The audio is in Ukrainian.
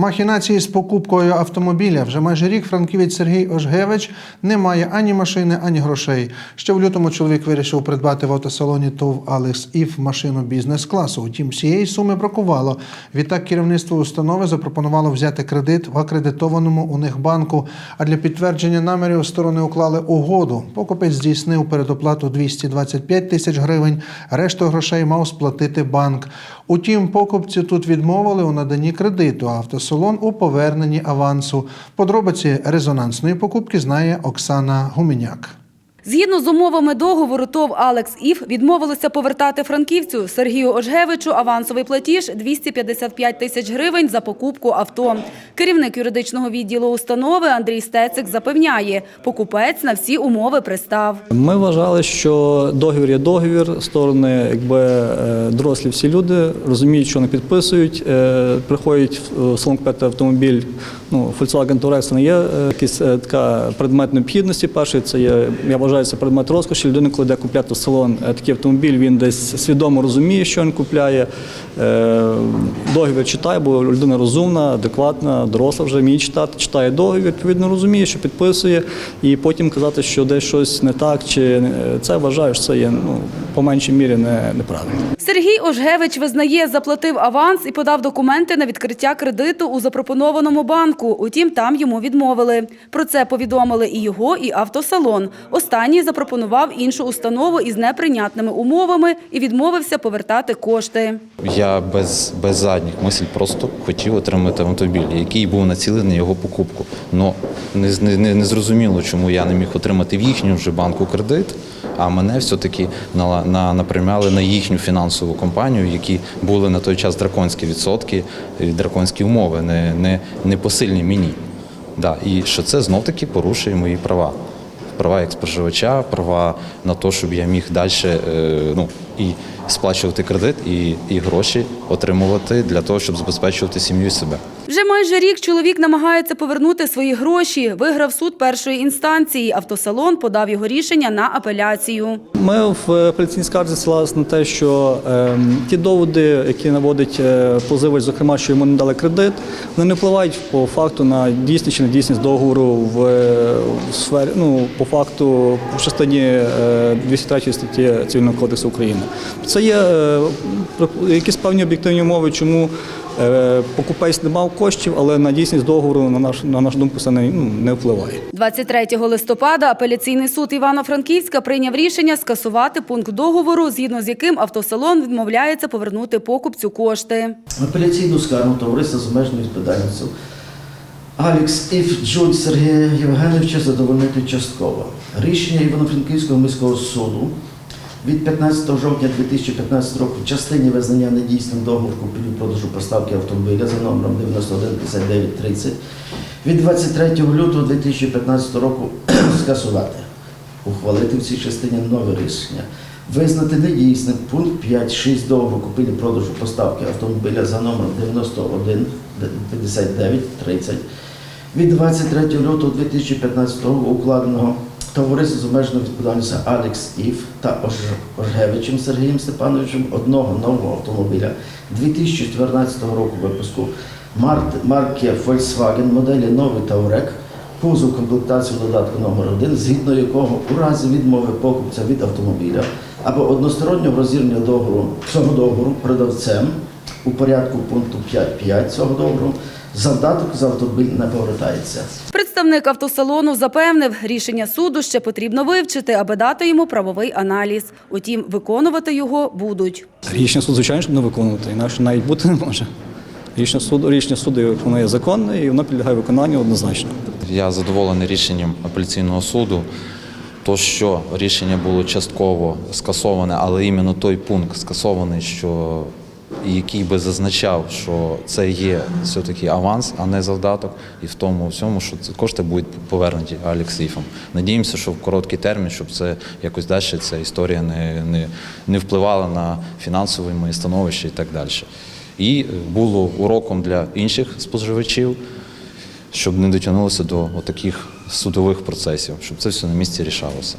Махінації з покупкою автомобіля вже майже рік франківець Сергій Ожгевич не має ані машини, ані грошей. Ще в лютому чоловік вирішив придбати в автосалоні ТОВ Алекс Іф машину бізнес-класу. Утім, всієї суми бракувало. Відтак керівництво установи запропонувало взяти кредит в акредитованому у них банку. А для підтвердження намірів сторони уклали угоду. Покупець здійснив передоплату 225 тисяч гривень. Решту грошей мав сплатити банк. Утім, покупці тут відмовили у наданні кредиту, автосалон у поверненні авансу. Подробиці резонансної покупки знає Оксана Гуменяк. Згідно з умовами договору, ТОВ «Алекс Іф» відмовилося повертати франківцю Сергію Ожгевичу авансовий платіж 255 тисяч гривень за покупку авто. Керівник юридичного відділу установи Андрій Стецик запевняє, покупець на всі умови пристав. Ми вважали, що договір є договір. Сторони, якби е, дорослі всі люди розуміють, що вони підписують. е, Приходять в салон купити автомобіль. Ну, Volkswagen Touareg не є е, якась е, така предмет необхідності. Перший це є, я вважаю, це предмет розкоші. Людина, коли йде купляти в салон е, такий автомобіль, він десь свідомо розуміє, що він купляє. Договір читає, бо людина розумна, адекватна, доросла вже вміє читати, читає договір, відповідно розуміє, що підписує, і потім казати, що десь щось не так, чи це вважаю, що це є ну, по меншій мірі не, неправильно. Сергій Ожгевич визнає, заплатив аванс і подав документи на відкриття кредиту у запропонованому банку. Утім, там йому відмовили. Про це повідомили і його, і автосалон. Останній запропонував іншу установу із неприйнятними умовами і відмовився повертати кошти. Я без, без задніх мисль просто хотів отримати автомобіль, який був націлений на його покупку. Но не, не, не зрозуміло, чому я не міг отримати в їхню вже банку кредит, а мене все-таки на, на, напрямляли на їхню фінансову компанію, які були на той час драконські відсотки, і драконські умови, не, не, не посильні мені. Да, і що це знов-таки порушує мої права. Права як споживача, права на те, щоб я міг далі ну, і сплачувати кредит, і, і гроші отримувати для того, щоб забезпечувати сім'ю і себе. Вже майже рік чоловік намагається повернути свої гроші. Виграв суд першої інстанції. Автосалон подав його рішення на апеляцію. Ми в апеляційній скарзі ссилалися на те, що е, ті доводи, які наводить е, позивач, зокрема, що йому не дали кредит, вони не впливають по факту на дійсність чи недійсність договору в, е, в сфері, ну, по факту в частині е, 203 статті Цивільного кодексу України. Це є е, про- якісь певні об'єктивні умови, чому е, покупець не мав коштів, але на дійсність договору, на, наш, на нашу думку, це не, ну, не впливає. 23 листопада апеляційний суд Івано-Франківська прийняв рішення скасувати пункт договору, згідно з яким автосалон відмовляється повернути покупцю кошти. Апеляційну скаргу товариства з обмеженою відповідальністю Алікс Іф Джун Сергія Євгеновича задовольнити частково. Рішення Івано-Франківського міського суду від 15 жовтня 2015 року в частині визнання недійсним договору купівлі-продажу поставки автомобіля за номером 915930 від 23 лютого 2015 року скасувати, ухвалити в цій частині нове рішення. Визнати недійсним пункт 5.6 договору купівлі-продажу поставки автомобіля за номером 91 59 30 від 23 лютого 2015 року укладеного товариством з обмеженою відповідальністю Алекс Іф та Ожгевичем Сергієм Степановичем одного нового автомобіля 2014 року випуску. Марки Volkswagen моделі Новий Таурек позов комплектацію додатку номер 1 згідно якого у разі відмови покупця від автомобіля або одностороннього розірвання договору цього договору продавцем у порядку пункту 5.5 цього договору завдаток за автомобіль не повертається. Представник автосалону запевнив, рішення суду ще потрібно вивчити, аби дати йому правовий аналіз. Утім, виконувати його будуть. Рішення суду, звичайно, не виконувати, інакше навіть бути не може. Рішення суду, рішення суду воно є законне і воно підлягає виконанню однозначно. Я задоволений рішенням апеляційного суду. То, що рішення було частково скасоване, але іменно той пункт скасований, що який би зазначав, що це є все-таки аванс, а не завдаток, і в тому всьому, що ці кошти будуть повернуті Алексіфом. Надіємося, що в короткий термін, щоб це якось далі ця історія не, не, не впливала на фінансове моє становище і так далі. І було уроком для інших споживачів щоб не дотягнулося до таких судових процесів, щоб це все на місці рішалося.